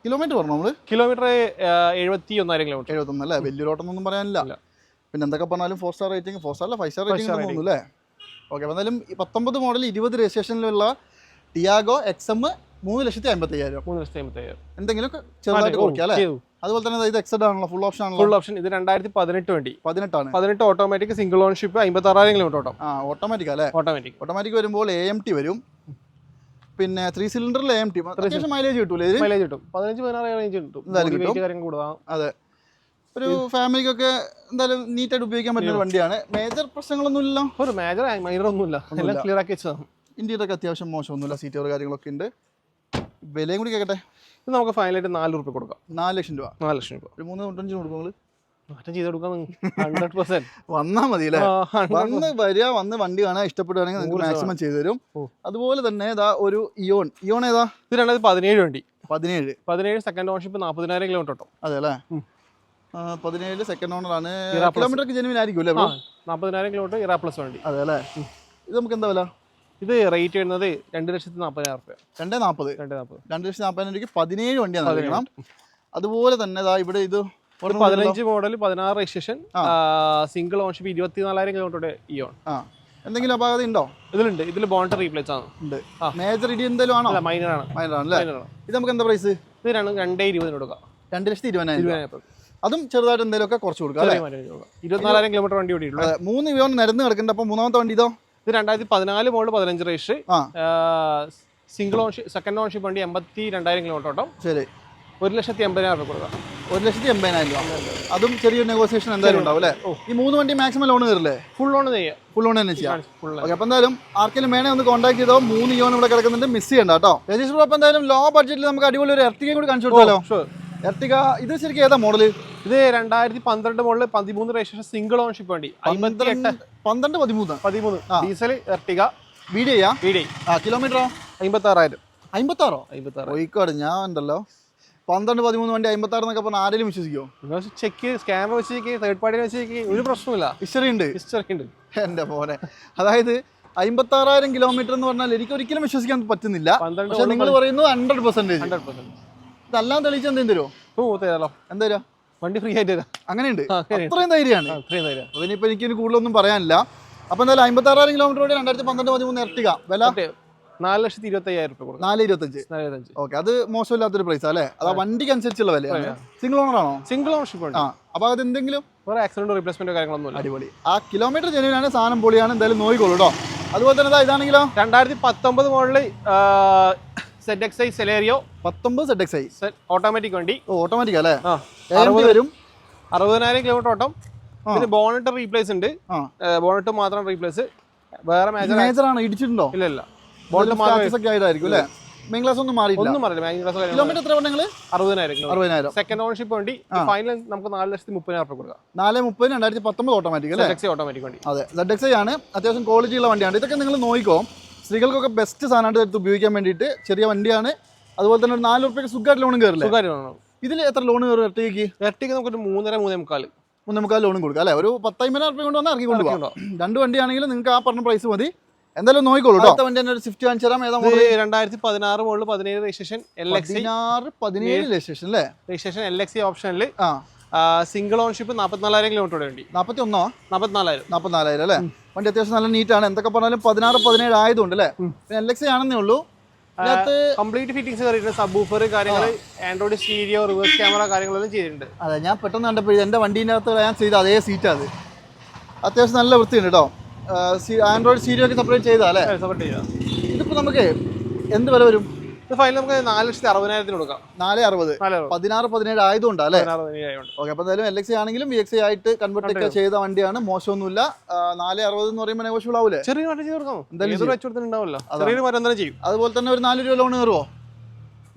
കിലോമീറ്റർ പറഞ്ഞു നമ്മൾ കിലോമീറ്റർ എഴുപത്തി ഒന്നായിരം കിലോമീറ്റർ. എഴുപത്തൊന്ന് അല്ലേ വലിയൊരു ഓട്ടമൊന്നും പറയാനില്ല. പിന്നെ എന്തൊക്കെ പറഞ്ഞാലും four star rating four star five star rating തോന്നുന്നു അല്ലേ? ഓക്കെ അപ്പോൾ എന്തായാലും പത്തൊമ്പത് മോഡൽ ഇരുപത് രജിസ്ട്രേഷനിലുള്ള ടിയാഗോ എക്സ് എം മൂന്ന് ലക്ഷത്തി അമ്പത്തി അയ്യായിരം മൂന്ന് ലക്ഷത്തി അമ്പത്തി ആയിരം എന്തെങ്കിലും ചെറുതായിട്ട് കുറയ്ക്കാം അല്ലേ? അതുപോലെ തന്നെ ഇത് എക്സഡ് ആണല്ലോ ഫുൾ ഓപ്ഷൻ ആണല്ലോ ഫുൾ ഓപ്ഷൻ ഇത് രണ്ടായിരത്തി പതിനെട്ട് വേണ്ടി. പതിനെട്ടാണ്. പതിനെട്ട് ഓട്ടോമാറ്റിക് സിംഗിൾ ഓൺഷിപ്പ് അമ്പത്തി ആറായിരം കിലോമീറ്റർ ഓട്ടം. ആ ഓട്ടോമാറ്റിക് അല്ലേ? ഓട്ടോമാറ്റിക് ഓട്ടോമാറ്റിക് വരുമ്പോൾ എ എം ടി വരും. പിന്നെ ത്രീ സിലിണ്ടറിൽ എ ടി അത്യാവശ്യം മൈലേജ് കിട്ടൂലേ മൈലേജ് കിട്ടും. പതിനഞ്ച് പതിനാറ് റേഞ്ച് കിട്ടും. എന്തായാലും കൂടുതലാണ് അതെ. ഒരു ഫാമിലിക്കൊക്കെ എന്തായാലും നീറ്റായിട്ട് ഉപയോഗിക്കാൻ പറ്റുന്ന ഒരു വണ്ടിയാണ്. മേജർ പ്രശ്നങ്ങളൊന്നും ഇല്ല ഒരു മേജർ മൈനർ ഒന്നുമില്ല. എല്ലാം ക്ലിയർ ആക്കി വെച്ചതാണ്. ഇന്ത്യയിലൊക്കെ അത്യാവശ്യം മോശമൊന്നുമില്ല. സീറ്റുകൾ കാര്യങ്ങളൊക്കെ ഉണ്ട്. വിലയും കൂടി കേൾക്കട്ടെ ഇത് നമുക്ക് ഫൈനലായിട്ട് നാല് റുപ്യ കൊടുക്കാം. നാല് ലക്ഷം രൂപ. നാല് ലക്ഷം രൂപ. ഒരു മൂന്ന് തൊണ്ണൂറ്റഞ്ച് കൊടുക്കും മാറ്റം ചെയ്ത് കൊടുക്കാൻ ഹൺഡ്രഡ് പെർസെന്റ് വന്നാൽ മതി അല്ലേ വന്ന് വരിക വന്ന് വണ്ടി കാണാൻ ഇഷ്ടപ്പെടുകയാണെങ്കിൽ നിങ്ങൾക്ക് മാക്സിമം ചെയ്തു തരും അതുപോലെ തന്നെ ഇതാ ഒരു ഇയോൺ ഇയോൺ ഏതാ? ഇത് രണ്ടായിരത്തി പതിനേഴ് വണ്ടി. പതിനേഴ്. പതിനേഴ് സെക്കൻഡ് ഓണർഷിപ്പ് നാൽപ്പതിനായിരം കിലോമീറ്റർ കേട്ടോ അതെ അല്ലേ. പതിനേഴ് സെക്കൻഡ് ഓണർ ആണ്. കിലോമീറ്റർ ജെനുവിൻ ആയിരിക്കും അല്ലേ? നാൽപ്പതിനായിരം കിലോമീറ്റർ ഇറാ പ്ലസ് വണ്ടി. അതെ അല്ലേ? ഇത് നമുക്ക് എന്താ വില? ഇത് റേറ്റ് വരുന്നത് രണ്ട് ലക്ഷത്തി നാൽപ്പതിനായിരം റുപ്യ. രണ്ടേ നാൽപ്പത്. രണ്ട് നാൽപ്പത്. രണ്ട് ലക്ഷത്തി നാൽപ്പതിനായിരം രൂപയ്ക്ക് പതിനേഴ് വണ്ടിയാണ് അതുപോലെ തന്നെ ഇതാ ഇവിടെ ഇത് പതിനഞ്ച് മോഡൽ പതിനാറ് രജിസ്ട്രേഷൻ സിംഗിൾ ഓൺഷിപ്പ് ഇരുപത്തിനാലായിരം കിലോമീറ്റർ ഇയോൺ എന്തെങ്കിലും അപാകത ഉണ്ടോ? ഇതിലുണ്ട്. ഇതിൽ ബോണ്ട് റീപ്ലേസ് ആണ്. ഉണ്ട്. മേജർ ഇടി എന്തെങ്കിലും ആണോ? മൈനർ ആണ്. മൈനർ ആണ്. ഇത് നമുക്ക് എന്താ പ്രൈസ് ഇത് രണ്ട് രണ്ടേ ഇരുപതിന് കൊടുക്കാം. രണ്ട് ലക്ഷത്തി ഇരുപതിനായിരം രൂപ. ഇരുപതിനായിരം രൂപ. അതും ചെറുതായിട്ട് എന്തെങ്കിലുമൊക്കെ കുറച്ച് കൊടുക്കാം. ഇരുപത്തിനാലായിരം കിലോമീറ്റർ വണ്ടി ഓടിയിട്ടുള്ളൂ മൂന്ന് ഇയോൺ നിരന്ന് കിടക്കുന്നുണ്ട്. അപ്പോൾ മൂന്നാമത്തെ വണ്ടി ഇതോ? ഇത് രണ്ടായിരത്തി പതിനാല് മോഡൽ പതിനഞ്ച് register single ownership second ownership വണ്ടി എൺപത്തി രണ്ടായിരം കിലോമീറ്റർ ഓട്ടം. ശരി. ഒരു ലക്ഷത്തി എൺപതിനായിരം രൂപ കൊടുക്കാം. ഒരു ലക്ഷത്തി എൺപതിനായിരം രൂപ. അതും ചെറിയൊരു നെഗോസിയേഷൻ എന്തായാലും ഉണ്ടാവും അല്ലേ? ഈ മൂന്ന് വണ്ടി മാക്സിമം ലോൺ കയറില്ലേ ഫുൾ ലോൺ ചെയ്യാം ഫുൾ ലോൺ തന്നെ ചെയ്യാം. ഓക്കെ അപ്പോൾ എന്തായാലും ആർക്കെങ്കിലും വേണേ ഒന്ന് കോൺടാക്ട് ചെയ്തോ. മൂന്ന് യോൺ ഇവിടെ കിടക്കുന്നുണ്ട്. മിസ് ചെയ്യണ്ട കേട്ടോ. രജിസ്റ്റർ അപ്പം എന്തായാലും ലോ ബഡ്ജറ്റിൽ നമുക്ക് അടിപൊളി ഒരു എർട്ടികയും കൂടി കാണിച്ചു കൊടുത്താലോ? എർട്ടിക ഇത് ശരിക്കും ഏതാ മോഡൽ ഇത് രണ്ടായിരത്തി പന്ത്രണ്ട് മോഡൽ പതിമൂന്ന് രജിസ്ട്രേഷൻ സിംഗിൾ ഓൺഷിപ്പ് വേണ്ടി. പന്ത്രണ്ട് പതിമൂന്ന്? പതിമൂന്ന്. Diesel Ertiga. വീഡിയോ ചെയ്യാം. വീഡിയോ കിലോമീറ്ററോ അമ്പത്താറായിരം. അമ്പത്താറോ? അമ്പത്താറ് കോഴിക്കോട് ഞാൻ ഉണ്ടല്ലോ. പന്ത്രണ്ട് പതിമൂന്ന് വണ്ടി അമ്പത്തി ആറ് എന്നൊക്കെ പറഞ്ഞാൽ ആരെങ്കിലും വിശ്വസിക്കോ ചെക്ക് സ്കാമർ വെച്ചേക്ക് തേർഡ് പാർട്ടി വെച്ചേക്ക് ഒരു പ്രശ്നമില്ല ഹിസ്റ്ററി ഉണ്ട്. ഹിസ്റ്ററി ഉണ്ട്. എന്റെ മോനെ. അതായത് അമ്പത്തി ആറായിരം കിലോമീറ്റർ എന്ന് പറഞ്ഞാൽ എനിക്ക് ഒരിക്കലും വിശ്വസിക്കാൻ പറ്റുന്നില്ല. പക്ഷെ നിങ്ങൾ പറയുന്നു ഹൺഡ്രഡ് പെർസെന്റേജ് ഹൺഡ്രഡ് പെർസെന്റ് ഇതെല്ലാം തെളിയിച്ച് എന്തെങ്കിലും തരുമോ ഓ തരാലോ. എന്താ തരാ? വണ്ടി ഫ്രീ ആയിട്ട് തരാം. അങ്ങനെയുണ്ട്. അത്രയും ധൈര്യമാണ്. അത്രയും ധൈര്യം. അപ്പോൾ ഇനിയിപ്പോൾ എനിക്ക് കൂടുതലൊന്നും പറയാനില്ല. അപ്പോൾ എന്തായാലും അമ്പത്തി ആറായിരം കിലോമീറ്റർ ഓടി രണ്ടായിരത്തി പന്ത്രണ്ട് പതിമൂന്ന് എർട്ടിക വില? നാല് ലക്ഷത്തി ഇരുപത്തി അയ്യായിരം രൂപ കൊടുക്കാം. നാല് ഇരുപത്തഞ്ച്. ഇരുപത്തഞ്ച്. ഓക്കെ അത് മോശമില്ലാത്തൊരു പ്രൈസ് അല്ലേ? അത് വണ്ടിക്ക് അനുസരിച്ചുള്ള വില സിംഗിൾ ഓണർ ആണോ? സിംഗിൾ ഓണർഷിപ്പ് ഉണ്ട് ആ അപ്പോൾ അത് എന്തെങ്കിലും? വേറെ ആക്സിഡന്റ് റീപ്ലേസ്മെന്റ് കാര്യങ്ങളൊന്നും അടിപൊളി. ആ കിലോമീറ്റർ ജനുവിനാണ് സാധനം പൊളിയാണ് എന്തായാലും നോയിക്കോളൂ കേട്ടോ അതുപോലെ തന്നെ ഇതാ ഇതാണെങ്കിലോ? രണ്ടായിരത്തി പത്തൊമ്പത് model Z X I Celerio പത്തൊമ്പത് സെഡ് എക്സ് ഐ ഓട്ടോമാറ്റിക് വണ്ടി ഓട്ടോമാറ്റിക് അല്ലേ? ടി വരും? അറുപതിനായിരം കിലോമീറ്റർ ഓട്ടം. പിന്നെ ബോണറ്റ് റീപ്ലേസ് ഉണ്ട്. ബോണറ്റ് മാത്രം റീപ്ലേസ് വേറെ മേജർ മേജർ ആണ്? ഇടിച്ചിട്ടുണ്ടോ? ഇല്ല ഇല്ല. ബോണറ്റ് മാത്രം സ്ക്രാച്ചസ് ഒക്കെ ആയിട്ടായിരിക്കും അല്ലേ? മെയിൻ ക്ലാസ് ഒന്നും മാറിയില്ല. ഒന്നും ക്ലാസ് കിലോമീറ്റർ എത്ര നിങ്ങൾ അറുപതിനായിരം കിലോമീറ്റർ. അറുപതിനായിരം. സെക്കൻഡ് ഓണർഷിപ്പ് വണ്ടി ഫൈനൽ നമുക്ക് നാല് ലക്ഷത്തി മുപ്പതിനായിരം രൂപ കൊടുക്കാം. നാല് മുപ്പത് രണ്ടായിരത്തി പത്തൊമ്പത് ഓട്ടോമാറ്റിക് അല്ലേ? എക്സ് ഓട്ടോമാറ്റിക് വണ്ടി. അതെ. സെഡ് എക്സ് ആണ് അത്യാവശ്യം ക്വാളിറ്റി ഉള്ള വണ്ടിയാണ്. ഇതൊക്കെ നിങ്ങൾ നോക്കിക്കോ. സ്ത്രീകൾക്കൊക്കെ ബെസ്റ്റ് സാധനമായിട്ട് എടുത്ത് ഉപയോഗിക്കാൻ വേണ്ടിയിട്ട് ചെറിയ വണ്ടിയാണ്. അതുപോലെ തന്നെ ഒരു നാല് റുപ്യക്ക് സുഖമായിട്ട് ലോണും കയറില്ലേ? സുഖമായിരുന്നു ഇതിൽ എത്ര ലോൺ കയറും ഇരട്ടിക്ക്? ഇരട്ടിക്ക് നമുക്കൊരു മൂന്നര മൂന്നേ മുക്കാൽ മൂന്നേ മുക്കാൽ ലോണും കൊടുക്കാം അല്ലേ? ഒരു പത്തൈമ്പതിനായിരം റുപ്യ കൊണ്ട് വന്നാൽ ഇറക്കി കൊണ്ടുപോകാം രണ്ട് വണ്ടിയാണെങ്കിലും നിങ്ങൾക്ക് ആ പറഞ്ഞ പ്രൈസ് മതി. എന്തായാലും നോക്കിക്കോളൂ കേട്ടോ വണ്ടി തന്നെ ഒരു സ്വിഫ്റ്റ് കാണിച്ചു തരാം. ഏതാ രണ്ടായിരത്തി പതിനാറ് മുകളിൽ പതിനേഴ് രജിസ്ട്രേഷൻ എൽ എക്സ് പതിനാറ് പതിനേഴ് രജിസ്ട്രേഷൻ അല്ലേ? രജിസ്ട്രേഷൻ എൽ എക്സ് ഓപ്ഷനിൽ ആ. സിംഗിൾ ഓൺഷിപ്പ് നാൽപ്പത്തിനാലായിരം കിലോമീറ്റർ വേണ്ടി. നാൽപ്പത്തി ഒന്നോ നാൽപ്പത്തിനാലായിരം നാൽപ്പത്തിനാലായിരം അല്ലേ വണ്ടി അത്യാവശ്യം നല്ല നീറ്റാണ്. എന്തൊക്കെ പറഞ്ഞാലും പതിനാറ് പതിനേഴ് ആയതുകൊണ്ട് അല്ലേ? പിന്നെ എൽ എക്സ് ആണെന്നേ ഉള്ളൂ. അതിനകത്ത് കംപ്ലീറ്റ് ഫിറ്റിംഗ്സ് കയറിയിട്ടുണ്ട്. സബ് ഊഫർ കാര്യങ്ങൾ ആൻഡ്രോയിഡ് സ്റ്റീരിയോ റിവേഴ്സ് ക്യാമറ കാര്യങ്ങളെല്ലാം ചെയ്തിട്ടുണ്ട്. അതെ ഞാൻ പെട്ടെന്ന് കണ്ടപ്പോൾ എന്റെ വണ്ടീന്റെ അകത്ത് ഞാൻ ചെയ്ത അതേ സീറ്റാ അത്. അത്യാവശ്യം നല്ല വൃത്തിയുണ്ട് കേട്ടോ ആൻഡ്രോയിഡ് സീരിയോ ഒക്കെ സെപ്പറേറ്റ് ചെയ്താ അല്ലേ? സെപ്പറേറ്റ് ചെയ്യാം ഇതിപ്പോൾ നമുക്ക് എന്ത് വില വരും? ഇത് ഫൈനൽ നമുക്ക് നാല് ലക്ഷത്തി അറുപതിനായിരത്തിന് കൊടുക്കാം. നാല് അറുപത്. പതിനാറ് പതിനേഴ് ആയതുകൊണ്ട് അല്ലേ? ഓക്കെ അപ്പോൾ എന്തായാലും എൽ എക്സ് ആണെങ്കിലും വി എക്സ് ആയിട്ട് കൺവെർട്ട് ഒക്കെ ചെയ്ത വണ്ടിയാണ്. മോശമൊന്നുമില്ല. നാല് അറുപത് എന്ന് പറയുമ്പോൾ നെഗോഷ്യബിൾ ആവില്ലേ ചെറിയ വണ്ടി ചെയ്ത് കൊടുക്കാം അതുപോലെ തന്നെ ഒരു നാല് രൂപ ലോൺ കയറുമോ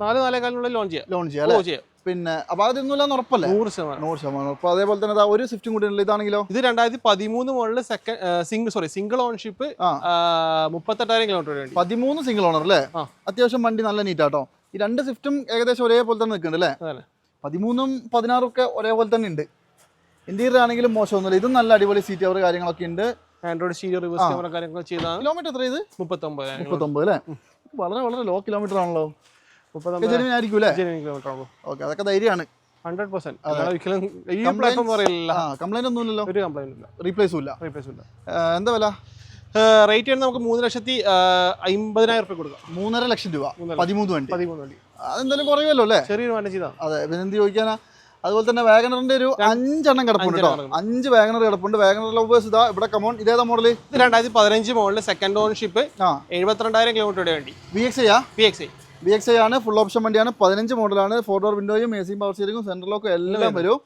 നാല് നാലേക്കാലിനുള്ളിൽ ലോൺ ചെയ്യാം. ലോൺ ചെയ്യാം. പിന്നെ അപ്പൊ അതൊന്നുമില്ല ഉറപ്പല്ലേ? നൂറ് ശതമാനം. നൂറ് ശതമാനം. അപ്പൊ അതേപോലെ തന്നെ ദാ ഒരു സ്വിഫ്റ്റും കൂടി ഉള്ളത് ഇതാണെങ്കിലോ? ഇത് രണ്ടായിരത്തി പതിമൂന്ന് മുകളിൽ second single sorry single ownership മുപ്പത്തെട്ടായിരം kilometre വണ്ടി. പതിമൂന്ന് സിംഗിൾ ഓണർ അല്ലേ. അത്യാവശ്യം വണ്ടി നല്ല നീറ്റാട്ടോ ഈ രണ്ട് സ്വിഫ്റ്റും ഏകദേശം ഒരേപോലെ തന്നെ നിൽക്കുന്നുണ്ട് അല്ലേ പതിമൂന്നും പതിനാറും ഒക്കെ ഒരേപോലെ തന്നെ ഉണ്ട്. ഇന്റീരിയർ ആണെങ്കിലും മോശമൊന്നുമില്ല. ഇതും നല്ല അടിപൊളി സീറ്റ് അവർ കാര്യങ്ങളൊക്കെ ഉണ്ട്. ആൻഡ്രോയിഡ് സ്റ്റീരിയോ റിവേഴ്സ് ക്യാമറ കാര്യങ്ങളൊക്കെ ചെയ്താണ് കിലോമീറ്റർ എത്ര ഇത്? മുപ്പത്തൊമ്പത്. മുപ്പത്തൊമ്പത് അല്ലേ വളരെ വളരെ ലോ കിലോമീറ്റർ ആണല്ലോ. കിലോമീറ്റർ ഓക്കെ അതൊക്കെ ധൈര്യമാണ് ഹൺഡ്രഡ് പെർസെന്റ് ഒരിക്കലും ഈ പ്ലാറ്റ്ഫോം പറയില്ല ആ കംപ്ലൈന്റ് ഒന്നുമില്ലല്ലോ. ഒരു കംപ്ലൈന്റ് ഇല്ല. റീപ്ലേസും ഇല്ല. റീപ്ലേസ് ഇല്ല. ആ, എന്താ വില? റേറ്റ് നമുക്ക് മൂന്ന് ലക്ഷത്തി ആ, അമ്പതിനായിരം റുപ്യ കൊടുക്കാം. മൂന്നര ലക്ഷം രൂപ. പതിമൂന്ന് വണ്ടി. പതിമൂന്ന് വണ്ടി. അതെന്തായാലും കുറയുമല്ലോ അല്ലേ? ചെറിയൊരു അതെ പിന്നെ എന്ത് ചോദിക്കാനാ? അതുപോലെ തന്നെ വാഗണറിന്റെ ഒരു അഞ്ചെണ്ണം കിടപ്പുണ്ട് കേട്ടോ. അഞ്ച് വാഗണർ കിടപ്പുണ്ട്. വാഗണർ ലവേഴ്സ് ഇതാ ഇവിടെ കമോൺ ഇതേതാ മോഡൽ രണ്ടായിരത്തി പതിനഞ്ച് മോഡൽ സെക്കൻഡ് ഓൺഷിപ്പ് ആ. എഴുപത്തിരണ്ടായിരം കിലോമീറ്ററുടെ വണ്ടി. V X I V X I V X I ആണ് ഫുൾ ഓപ്ഷൻ വണ്ടിയാണ്. പതിനഞ്ച് മോഡലാണ് ഫോർ ഡോർ വിൻഡോയും എ സിയും പവർ സ്റ്റിയറിംഗും സെൻട്രൽ ലോക്കും എല്ലാം വരും.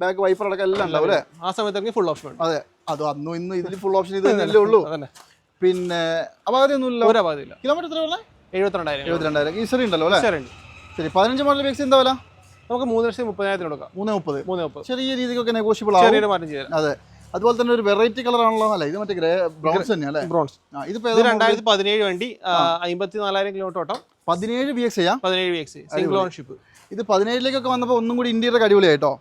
ബാക്ക് വൈഫർ അടക്കം എല്ലാം ഉണ്ടാവും അല്ലേ ആ സമയത്തൊക്കെ ഫുൾ ഓപ്ഷൻ അതെ. അത് അന്നും ഇന്നും ഇതിൽ ഫുൾ ഓപ്ഷൻ ഇത് തന്നെയല്ലേ ഉള്ളൂ. പിന്നെ ഒരു അപാകതയില്ല കിലോമീറ്റർ എത്ര എഴുപത്തിരണ്ടായിരം എഴുപത്തിരണ്ടായിരം. ഉണ്ടല്ലോ അല്ലേ? ശരി പതിനഞ്ച് മോഡൽ ബി എക്സ് എന്താ വില? നമുക്ക് മൂന്ന് ലക്ഷത്തി മുപ്പതിനായിരത്തിന് കൊടുക്കാം. മൂന്ന് മുപ്പത്. മൂന്ന് മുപ്പത്. ചെറിയ രീതിക്കൊക്കെ നെഗോഷ്യബിൾ ആവും. ചെറിയൊരു മാറ്റം ചെയ്യാം അതെ. അതുപോലെ തന്നെ ഒരു വെറൈറ്റി കളർ ആണല്ലോ. അല്ലേ ഇത് മറ്റേ ഗ്രേ ബ്രൗൺസ് തന്നെയാണ് ബ്രോൺസ് ഇത് രണ്ടായിരത്തി പതിനേഴ് വണ്ടി അമ്പത്തി നാലായിരം കിലോമീറ്റർ ഓട്ടം. പതിനേഴ് ബി എക്സ് ചെയ്യാം. പതിനേഴ് വി എക്സ് സിംഗിൾ ഓൺഷിപ്പ് ഇത് പതിനേഴിലേക്കൊക്കെ വന്നപ്പോൾ ഒന്നും കൂടി ഇന്ത്യയുടെ അടിപൊളിയായിട്ടോ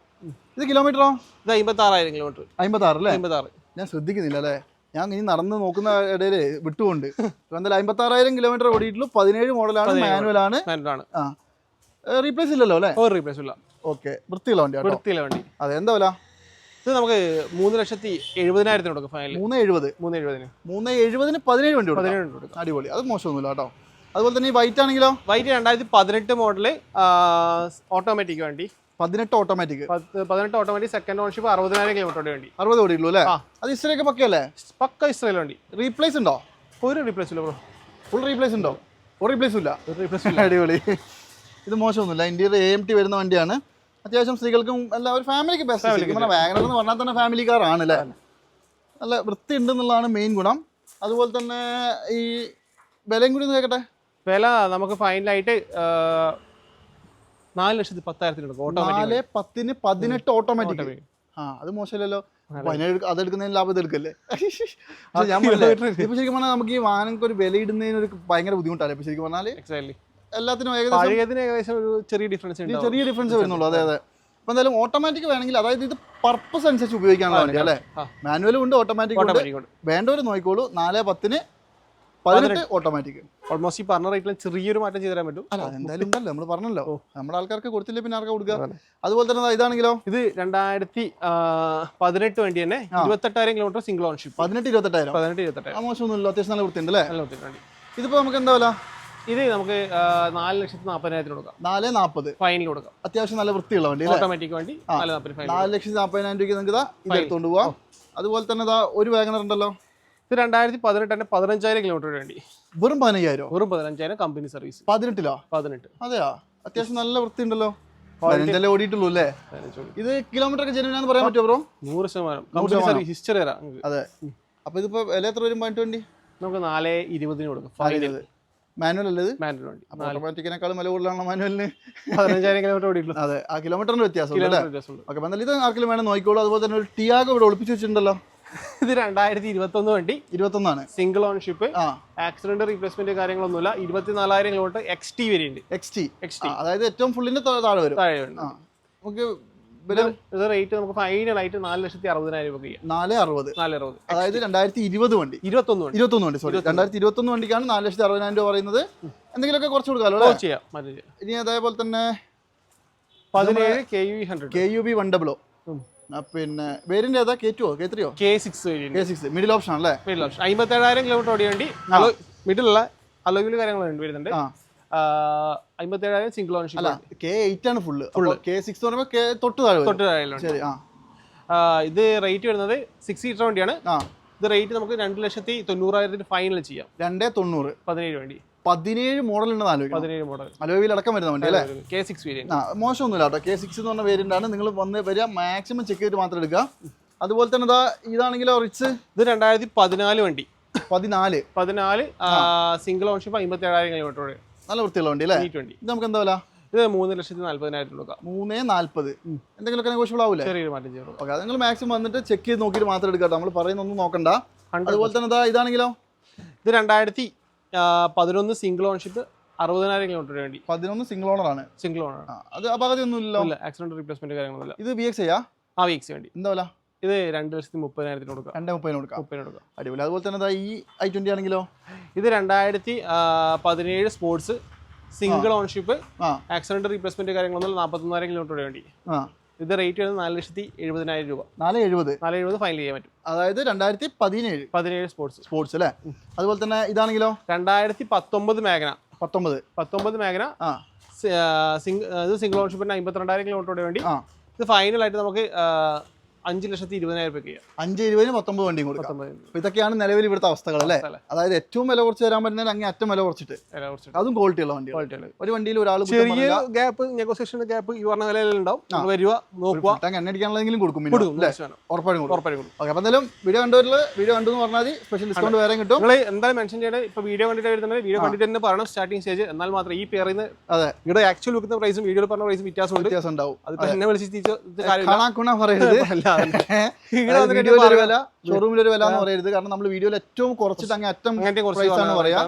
ഇത് കിലോമീറ്ററോ ഇത് അമ്പത്തി ആറായിരം കിലോമീറ്റർ അമ്പത്തി ആറ് അല്ലേ? അമ്പത്തി ആറ് ഞാൻ ശ്രദ്ധിക്കുന്നില്ല അല്ലേ? ഞാൻ ഇനി നടന്ന് നോക്കുന്ന ഇടയിൽ വിട്ടുകൊണ്ട് എന്തായാലും അമ്പത്തി ആറായിരം കിലോമീറ്റർ ഓടിയിട്ടുള്ളൂ. പതിനേഴ് മോഡലാണ് മാനുവലാണ് മാനുവലാണ് ആ. റീപ്ലേസ് ഇല്ലല്ലോ അല്ലേ? ഒരു റീപ്ലേസ് ഇല്ല. ഓക്കെ. വൃത്തിയുള്ള വണ്ടി വൃത്തിയുള്ള വണ്ടി. അതെ എന്താ വില? ഇത് നമുക്ക് മൂന്ന് ലക്ഷത്തി എഴുപതിനായിരത്തിന് കൊടുക്കും ഫൈനൽ മൂന്ന് എഴുപത്. മൂന്ന് എഴുപതിന്. മൂന്ന് എഴുപതിന് പതിനേഴ് വണ്ടി പതിനേഴ് കൊടുക്കും. അടിപൊളി. അത് മോശമൊന്നുമില്ല കേട്ടോ. അതുപോലെ തന്നെ ഈ വൈറ്റ് ആണെങ്കിലോ? വൈറ്റ് രണ്ടായിരത്തി പതിനെട്ട് മോഡൽ ഓട്ടോമാറ്റിക് വണ്ടി. പതിനെട്ട് ഓട്ടോമാറ്റിക് പതിനെട്ട് ഓട്ടോമാറ്റിക് സെക്കൻഡ് ഓൺഷിപ്പ് അറുപതിനായിരം കിലോമീറ്റർ വണ്ടി. അറുപത് ഓടിയുള്ളൂ അല്ലേ? ആ. അത് ഇസ്രയൊക്കെ പക്കയല്ലേ? പക്ക ഇസ്രയേൽ വണ്ടി. റീപ്ലേസ് ഉണ്ടോ? ഒരു റീപ്ലേസ് ഇല്ല ബ്രോ ഫുൾ റീപ്ലേസ് ഉണ്ടോ? ഒരു റീപ്ലേസ് ഇല്ല. ഒരു റീപ്ലേസ് അടിപൊളി. ഇത് മോശമൊന്നുമില്ല. ഇന്ത്യയിൽ എ എം ടി വരുന്ന വണ്ടിയാണ്. അത്യാവശ്യം സ്ത്രീകൾക്കും എല്ലാ ഒരു ഫാമിലിക്ക് ബെസ്റ്റ് വാഗണർ എന്ന് പറഞ്ഞാൽ തന്നെ ഫാമിലി കാർ ആണ് അല്ലേ? നല്ല വൃത്തി ഉണ്ടെന്നുള്ളതാണ് മെയിൻ ഗുണം. അതുപോലെ തന്നെ ഈ വിലയും കൂടി ഒന്ന് കേൾക്കട്ടെ വില നമുക്ക് ഫൈനലായിട്ട് നാല് ലക്ഷത്തി പത്തായിരത്തിന് ഓട്ടോമാറ്റിക് നാല് പത്തിന് പതിനെട്ട് ഓട്ടോമാറ്റിക് ആ അത് മോശമല്ലല്ലോ. അതെടുക്കുന്നതിന് ലാഭം ഇതെടുക്കല്ലേ? പക്ഷെ ഞാൻ ഇപ്പൊ ശരിക്കും പറഞ്ഞാൽ നമുക്ക് ഈ വാഹനങ്ങൾക്ക് ഒരു വില ഇടുന്നതിന് ഒരു ഭയങ്കര ബുദ്ധിമുട്ടാണ് ഇപ്പൊ ശരിക്കും പറഞ്ഞാൽ എക്സാക്ട്ലി എല്ലാത്തിനും ഏകദേശം ഏകദേശം ഒരു ചെറിയ ഡിഫറൻസ് ചെറിയ ഡിഫറൻസ് വരുന്നുള്ളൂ. അതെ അതെ. അപ്പൊ എന്തായാലും ഓട്ടോമാറ്റിക് വേണമെങ്കിൽ അതായത് ഇത് പർപ്പസ് അനുസരിച്ച് ഉപയോഗിക്കാനുള്ള വണ്ടി അല്ലേ? മാനുവലും ഉണ്ട് ഓട്ടോമാറ്റിക് വേണ്ടവർ നോക്കിക്കോളൂ. നാല് പത്തിന് പതിനെട്ട് ഓട്ടോമാറ്റിക് ഓൾമോസ്റ്റ് ഈ പറഞ്ഞ റേറ്റിൽ ചെറിയൊരു മാറ്റം ചെയ്തു തരാൻ പറ്റും. അല്ല ഉണ്ടല്ലോ നമ്മൾ പറഞ്ഞല്ലോ. നമ്മുടെ ആൾക്കാർക്ക് കൊടുത്തില്ല പിന്നെ ആർക്കാ കൊടുക്കുക അതുപോലെ തന്നെ ഇതാണെങ്കിലോ? ഇത് രണ്ടായിരത്തി പതിനെട്ട് വേണ്ടി തന്നെ ഇരുപത്തെട്ടായിരം കിലോമീറ്റർ സിംഗിൾ ഓൺഷിപ്പ് പതിനെട്ട് ഇരുപത്തെട്ടായിരം. പതിനെട്ട് ഇരുപത്തെട്ടായിരം. മോശമൊന്നുമില്ല അത്യാവശ്യം നല്ല വൃത്തിയുണ്ട് അല്ലേ? നല്ല ഇതിപ്പോ നമുക്ക് എന്താ വില? ഇത് നമുക്ക് നാല് ലക്ഷത്തി നാൽപ്പതിനായിരത്തിന് കൊടുക്കാം. നാല് നാൽപ്പത് ഫൈനൽ കൊടുക്കാം. അത്യാവശ്യം നല്ല വൃത്തിയുള്ള വണ്ടി ഓട്ടോമാറ്റിക് വണ്ടി നാല് നാല് ലക്ഷത്തി നാൽപ്പതിനായിരം രൂപയ്ക്ക് നിങ്ങൾക്ക് ഇതാ ഇത് എടുത്തുകൊണ്ട് പോവാം. അതുപോലെ തന്നെ ഒരു വാഗണർ ഉണ്ടല്ലോ? ഇത് രണ്ടായിരത്തി പതിനെട്ട് തന്നെ പതിനഞ്ചായിരം കിലോമീറ്റർ വേണ്ടി. വെറും പതിനയ്യായിരം? വെറും പതിനഞ്ചായിരം കമ്പനി സർവീസ് പതിനെട്ടിലോ? പതിനെട്ട്. അതെയാ? അത്യാവശ്യം നല്ല വൃത്തി ഉണ്ടല്ലോ പതിനഞ്ചല്ലേ ഓടിയിട്ടുള്ളൂ അല്ലേ? ഇത് കിലോമീറ്റർ ഒക്കെ ജനുവിനാന്ന് പറയാൻ പറ്റുമോ ബ്രോ നൂറ് ശതമാനം. കമ്പനി സർവീസ് ഹിസ്റ്ററി തരാം അതെ. അപ്പൊ ഇതിപ്പോ വില എത്ര വരും പോയിന്റ് വണ്ടി? നമുക്ക് നാല് ഇരുപതിന് കൊടുക്കും. മാനുവൽ അല്ലേ ഇത്? മാനുവൽ വണ്ടി. ഓട്ടോമാറ്റിക്കിനേക്കാളും വില കൂടുതലാണോ മാനുവലിന് പതിനഞ്ചായിരം കിലോമീറ്റർ ഓടിയിട്ടുള്ളൂ. അതെ. ആ കിലോമീറ്ററിന്റെ വ്യത്യാസം ഓക്കെ എന്തായാലും ഇത് ആർക്കെങ്കിലും വേണം നോക്കിക്കോളൂ. അതുപോലെ തന്നെ ഒരു ടിയാഗോ ഇവിടെ ഒളിപ്പിച്ച് വെച്ചിട്ടുണ്ടല്ലോ. ഇത് രണ്ടായിരത്തി ഇരുപത്തൊന്ന് വണ്ടി. ഇരുപത്തൊന്നാണ്. സിംഗിൾ ഓൺഷിപ്പ് ആക്സിഡന്റ് റീപ്ലേസ്മെന്റ് കാര്യങ്ങളൊന്നുമില്ല. ഇരുപത്തിനാലായിരം കിലോമീറ്റർ എക്സ് ടി വരെയുണ്ട്. എക്സ് ടി എക്സ് ടി അതായത് ഏറ്റവും ഫുള്ളിന്റെ താഴെ വരും. താഴെ വരും. നമുക്ക് ഇത് റേറ്റ് നമുക്ക് ഫൈനൽ ആയിട്ട് നാല് ലക്ഷത്തി അറുപതിനായിരം രൂപ നാല് അറുപത്. നാല് അറുപത്. അതായത് രണ്ടായിരത്തി ഇരുപത് വണ്ടി. ഇരുപത്തൊന്ന് വണ്ടി. ഇരുപത്തൊന്ന് വണ്ടി സോറി രണ്ടായിരത്തി ഇരുപത്തൊന്ന് വണ്ടിക്കാണ് നാല് ലക്ഷത്തി അറുപതിനായിരം രൂപ പറയുന്നത്. എന്തെങ്കിലുമൊക്കെ കുറച്ച് കൊടുക്കാമല്ലോ ചെയ്യാം. ഇനി അതേപോലെ തന്നെ പതിനേഴ് K U hundred K U B one പിന്നെ വേരിന്റെ ഏതാ? കെ ടുവോ K ത്രീയോ K six K six middle option ആണല്ലേ മിഡിൽ ഓപ്ഷൻ അമ്പത്തേഴായിരം കിലോമീറ്റർ ഓടി വേണ്ടി മിഡിലുള്ള അലോവിൽ കാര്യങ്ങളുണ്ട് വരുന്നുണ്ട്. അമ്പത്തേഴായിരം സിംഗിൾ ഓൺഷിപ്പ് അല്ല കെ എയ്റ്റ് ആണ് ഫുള്ള് ഫുള്ള് കെ സിക്സ് എന്ന് പറയുമ്പോൾ കെ തൊട്ട് താഴെ തൊട്ട് താഴെ ശരി ആ. ഇത് റേറ്റ് വരുന്നത് സിക്സ് സീറ്റർ വണ്ടിയാണ്. ഇത് റേറ്റ് നമുക്ക് രണ്ട് ലക്ഷത്തി തൊണ്ണൂറായിരത്തിന് ഫൈനൽ ചെയ്യാം. രണ്ടേ തൊണ്ണൂറ്. പതിനേഴ് വണ്ടി. പതിനേഴ് മോഡൽ ഉണ്ടെന്ന് ആലോചിക്കും പതിനേഴ് മോഡൽ അലോവിൽ അടക്കം വരുന്ന വണ്ടി അല്ലേ? കെ സിക്സ് വേരിയന്റ് ആ മോശമൊന്നുമില്ല കേട്ടോ. കെ സിക്സ് എന്ന് പറഞ്ഞ വേരിയന്റ് ആണ്. നിങ്ങൾ വന്ന് വരിക മാക്സിമം ചെക്ക് ചെയ്തിട്ട് മാത്രം എടുക്കുക. അതുപോലെ തന്നെ ഇതാ ഇതാണെങ്കിലോ റിച്ച് ഇത് രണ്ടായിരത്തി പതിനാല് വണ്ടി. പതിനാല്. പതിനാല് സിംഗിൾ ഓൺഷിപ്പ് അമ്പത്തി ഏഴായിരം കിലോമീറ്റർ നല്ല വൃത്തിയുള്ള വണ്ടി അല്ലേ? ഇത് നമുക്ക് എന്താ വില? ഇത് മൂന്ന് ലക്ഷത്തി നാല്പതിനായിരം രൂപ. മൂന്നേ നാല്പത്. എന്തെങ്കിലുമൊക്കെ നെഗോഷ്യബിൾ ആവില്ലേ ചെറിയൊരു മാറ്റം ചെയ്തു ഓക്കെ അത് നിങ്ങൾ മാക്സിമം വന്നിട്ട് ചെക്ക് ചെയ്ത് നോക്കിയിട്ട് മാത്രം എടുക്കാം നമ്മൾ പറയുന്നൊന്നും നോക്കണ്ട. അതുപോലെ തന്നെ ഇതാ ഇതാണെങ്കിലോ? ഇത് രണ്ടായിരത്തി പതിനൊന്ന് സിംഗിൾ ഓൺഷിപ്പ് അറുപതിനായിരം കിലോമീറ്റർ വേണ്ടി. പതിനൊന്ന് സിംഗിൾ ഓണർ ആണ്. സിംഗിൾ ഓണർ ആണ്. അത് അപകടം ഒന്നും ഇല്ലല്ലോ ഇല്ല ആക്സിഡന്റ് റീപ്ലേസ്മെന്റ് കാര്യങ്ങളൊന്നുമില്ല ഇത് ബി എക്സ് ചെയ്യാ ആ വി എക്സ് വേണ്ടി. എന്താ ഇത് രണ്ട് ലക്ഷത്തി മുപ്പതിനായിരത്തിന് കൊടുക്കുക രണ്ട് മുപ്പതിന് കൊടുക്കാം. മുപ്പതിന് കൊടുക്കാം. അടിപൊളി. അതുപോലെ തന്നെ ഈ ഐ ട്വന്റി ആണെങ്കിലോ? ഇത് രണ്ടായിരത്തി പതിനേഴ് സ്പോർട്സ് സിംഗിൾ ഓൺഷിപ്പ് ആ. ആക്സിഡന്റ് റീപ്ലേസ്മെന്റ് കാര്യങ്ങളൊന്നും നാൽപ്പത്തൊന്നായിരം കിലോമീറ്റർ വേണ്ടി. ആ. ഇത് റേറ്റ് വരുന്നത് നാല് ലക്ഷത്തി എഴുപതിനായിരം രൂപ. നാല് എഴുപത്. നാല് എഴുപത് ഫൈനൽ ചെയ്യാൻ പറ്റും. അതായത് രണ്ടായിരത്തി പതിനേഴ്. പതിനേഴ് സ്പോർട്സ് സ്പോർട്സ് അല്ലേ? അതുപോലെ തന്നെ ഇതാണെങ്കിലോ? രണ്ടായിരത്തി പത്തൊമ്പത് മേഖന പത്തൊമ്പത്. പത്തൊമ്പത് മേഖന ആ. സിംഗിൾ ഓൺഷിപ്പിന് അമ്പത്തിരണ്ടായിരം കിലോമീറ്ററോടെ വേണ്ടി. ഇത് ഫൈനലായിട്ട് നമുക്ക് അഞ്ച് ലക്ഷത്തി ഇരുപതിനായിരം രൂപയ്ക്ക് അഞ്ച് ഇരുപതിന് പത്തൊമ്പത് വണ്ടിയും കൊടുക്കാം. ഇതൊക്കെയാണ് നിലവിൽ ഇവിടുത്തെ അവസ്ഥകൾ അല്ലേ? അതായത് ഏറ്റവും വില കുറച്ച് തരാൻ പറ്റുന്നതിന് അങ്ങേ ഏറ്റവും വില കുറച്ചിട്ട്. അതും ക്വാളിറ്റി ഉള്ള വണ്ടി ഒരു വണ്ടിയിൽ ഒരാൾ ചെറിയ ഗ്യാപ്പ് നെഗോസിയേഷൻ ഗ്യാപ്പ് ഈ പറഞ്ഞ വിലയിലുണ്ടാവും. വരിക നോക്കുക. എണ്ണ അടിക്കാനുള്ളതെങ്കിലും കൊടുക്കും. ഉറപ്പായും കൊടുക്കും ഓക്കെ എന്തായാലും വീഡിയോ കണ്ടവരിൽ വീഡിയോ കണ്ടു എന്ന് പറഞ്ഞാൽ മതി സ്പെഷ്യൽ ഡിസ്കൗണ്ട് വേറെ കിട്ടും. നിങ്ങൾ എന്തായാലും മെൻഷൻ ചെയ്യണേ ഇപ്പൊ വീഡിയോ കണ്ടിട്ട് വരുന്നത് വീഡിയോ കണ്ടിട്ട് തന്നെ പറയണം സ്റ്റാർട്ടിംഗ് സ്റ്റേജ് എന്നാൽ മാത്രം ഈ പേറിന്ന് അതെ. ഇവിടെ ആക്ച്വൽ വെക്കുന്ന പ്രൈസും വീഡിയോയിൽ പറഞ്ഞ പ്രൈസും വ്യത്യാസം വ്യത്യാസം ഉണ്ടാവും അത് എന്നെ വിളിച്ച് തിരിച്ച് കാണാക്കുണ പറയരുത്. അല്ല, വീഡിയോയിൽ. വില ഷോറൂമിൽ ഒരു വില എന്ന് പറയരുത്. കാരണം നമ്മൾ വീഡിയോയിൽ ഏറ്റവും കുറച്ചിട്ട് അങ്ങ് അറ്റം price ആണ് പറയാ.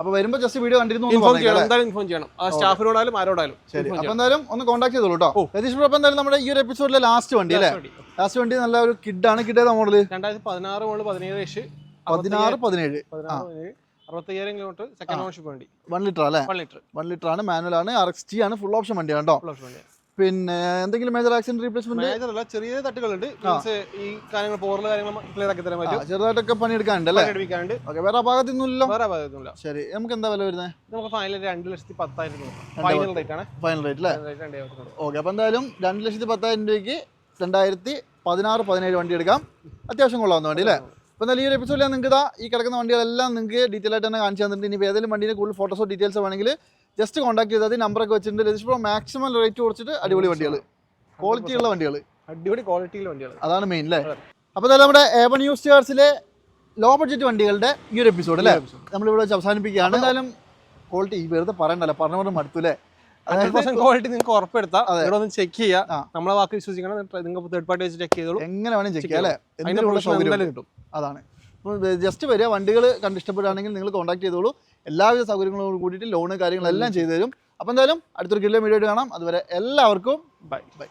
അപ്പോൾ വരുമ്പോൾ ജസ്റ്റ് വീഡിയോ കണ്ടിരുന്നു ഇൻഫോം ചെയ്യണം. എന്തായാലും ഇൻഫോം ചെയ്യണം. ആ സ്റ്റാഫിനോടായാലും ആരോടായാലും ശരി. അപ്പൊ എന്തായാലും ഒന്ന് കോൺടാക്ട് ചെയ്തോളൂ കേട്ടോ രതീഷ് ബ്രോ എന്തായാലും നമ്മുടെ ഈ ഒരു എപ്പിസോഡിലെ ലാസ്റ്റ് വണ്ടി അല്ലേ? ലാസ്റ്റ് വണ്ടി നല്ല ഒരു കിഡാണ് കിഡ് ഏതാ മോഡൽ രണ്ടായിരത്തി പതിനാറ് മുതൽ പതിനേഴ്. പതിനാറ് പതിനേഴ്. അറുപത്തയ്യായിരം കിലോമീറ്റർ സെക്കൻഡ് ഓണർഷിപ്പ് വണ്ടി. വൺ ലിറ്റർ അല്ലേ? വൺ ലിറ്റർ വൺ ലിറ്റർ ആണ്. മാനുവൽ ആണ്. ആർ എക്സ് ടി ആണ്. ഫുൾ ഓപ്ഷൻ വണ്ടിയാണ് കേട്ടോ വണ്ടി പിന്നെ എന്തെങ്കിലും മേജർ ആക്സിഡന്റ് റീപ്ലേസ്മെന്റ് മേജർ അല്ല ചെറിയ തട്ടുകളുണ്ട്. മീൻസ് ഈ കാര്യങ്ങൾ പോറൽ കാര്യങ്ങൾ ക്ലിയർ ആക്കി തരാൻ പറ്റും. ചെറുതായിട്ടൊക്കെ പണിയെടുക്കാനുണ്ട് അല്ലേ? എടുപ്പിക്കാണ്ട് ഓക്കെ വേറെ ഭാഗത്തൊന്നുമില്ലല്ലോ? വേറെ ഭാഗത്തൊന്നുമില്ല. ശരി നമുക്ക് എന്താ വില വരുന്നത് നമുക്ക് ഫൈനൽ രണ്ട് ലക്ഷത്തി പത്തായിരം രൂപ. ഫൈനൽ റേറ്റ് ആണ്. ഫൈനൽ റേറ്റ് അല്ലേ? ഓക്കെ അപ്പോൾ എന്തായാലും രണ്ട് ലക്ഷത്തി പത്തായിരം രൂപയ്ക്ക് രണ്ടായിരത്തി പതിനാറ് പതിനേഴ് വണ്ടി എടുക്കാം. അത്യാവശ്യം കൊള്ളാവുന്ന വണ്ടി അല്ലേ? അപ്പോൾ എന്തായാലും ഈ ഒരു എപ്പിസോഡിൽ നിങ്ങൾക്ക് ഇതാ ഈ കിടക്കുന്ന വണ്ടികളെല്ലാം നിങ്ങൾക്ക് ഡീറ്റെയിൽ ആയിട്ട് തന്നെ കാണിച്ചു തന്നിട്ടുണ്ട്. ഇനി ഏതെങ്കിലും വണ്ടിയിൽ കൂടുതൽ ഫോട്ടോസോ ഡീറ്റെയിൽസോ വേണമെങ്കിൽ ജസ്റ്റ് കോൺടാക്ട് ചെയ്താൽ മതി. നമ്പറൊക്കെ വെച്ചിട്ടുണ്ട്. രജിസ്റ്റർ ഇപ്പോൾ മാക്സിമം റേറ്റ് കുറച്ചിട്ട് അടിപൊളി വണ്ടികൾ ക്വാളിറ്റി ഉള്ള വണ്ടികൾ അടിപൊളി ക്വാളിറ്റിയിലെ വണ്ടികൾ അതാണ് മെയിൻ അല്ലേ അപ്പോൾ തന്നെ നമ്മുടെ ഏവൻ ന്യൂസ് കാർസിലെ ലോ ബഡ്ജറ്റ് വണ്ടികളുടെ ഈ ഒരു എപ്പിസോഡ് അല്ലേ നമ്മളിവിടെ വെച്ച് അവസാനിപ്പിക്കുകയാണ്. എന്തായാലും ക്വാളിറ്റി വെറുതെ പറയണ്ടല്ലോ. പറഞ്ഞ പറഞ്ഞ മടുത്തു അല്ലേ ക്വാളിറ്റി നിങ്ങൾക്ക് ഉറപ്പെടുത്താം ഇവിടെ ഒന്ന് ചെക്ക് ആ. ചെയ്യാം നമ്മളെ വാക്ക് വിശ്വസിക്കണം. നിങ്ങൾ തേർഡ് പാർട്ടി വെച്ച് ചെക്ക് ചെയ്തോളൂ. എങ്ങനെ വേണം ചെക്ക് ചെയ്യാം അല്ലേ കിട്ടും. അതാണ്. ജസ്റ്റ് വരിക. വണ്ടികൾ കണ്ടിഷ്ടപ്പെടുകയാണെങ്കിൽ നിങ്ങൾ കോൺടാക്ട് ചെയ്തോളൂ. എല്ലാവിധ സൗകര്യങ്ങളും കൂടിയിട്ട് ലോണ് കാര്യങ്ങളെല്ലാം ചെയ്തു തരും അപ്പോൾ എന്തായാലും അടുത്തൊരു കിലോ വീഡിയോ കാണാം. അതുവരെ എല്ലാവർക്കും ബൈ ബൈ